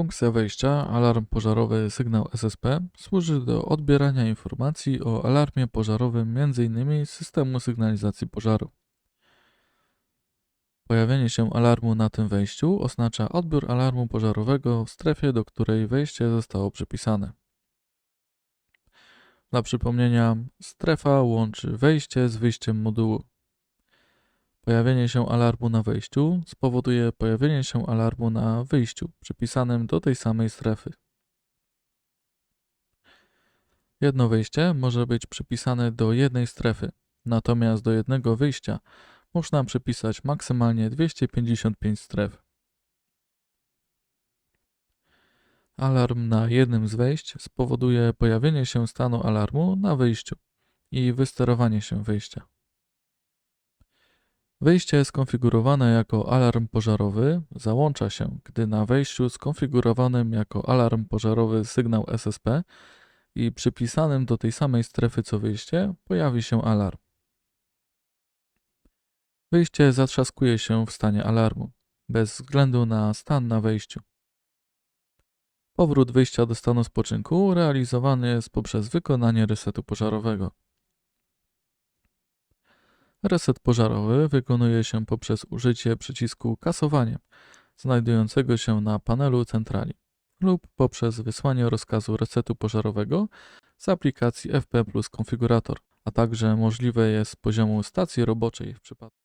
Funkcja wejścia alarm pożarowy sygnał SSP służy do odbierania informacji o alarmie pożarowym m.in. z systemu sygnalizacji pożaru. Pojawienie się alarmu na tym wejściu oznacza odbiór alarmu pożarowego w strefie, do której wejście zostało przypisane. Dla przypomnienia, strefa łączy wejście z wyjściem modułu. Pojawienie się alarmu na wejściu spowoduje pojawienie się alarmu na wyjściu, przypisanym do tej samej strefy. Jedno wyjście może być przypisane do jednej strefy, natomiast do jednego wyjścia można przypisać maksymalnie 255 stref. Alarm na jednym z wejść spowoduje pojawienie się stanu alarmu na wyjściu i wysterowanie się wyjścia. Wyjście skonfigurowane jako alarm pożarowy załącza się, gdy na wejściu skonfigurowanym jako alarm pożarowy sygnał SSP i przypisanym do tej samej strefy co wyjście pojawi się alarm. Wyjście zatrzaskuje się w stanie alarmu, bez względu na stan na wejściu. Powrót wyjścia do stanu spoczynku realizowany jest poprzez wykonanie resetu pożarowego. Reset pożarowy wykonuje się poprzez użycie przycisku kasowanie znajdującego się na panelu centrali lub poprzez wysłanie rozkazu resetu pożarowego z aplikacji FP Plus Konfigurator, a także możliwe jest z poziomu stacji roboczej w przypadku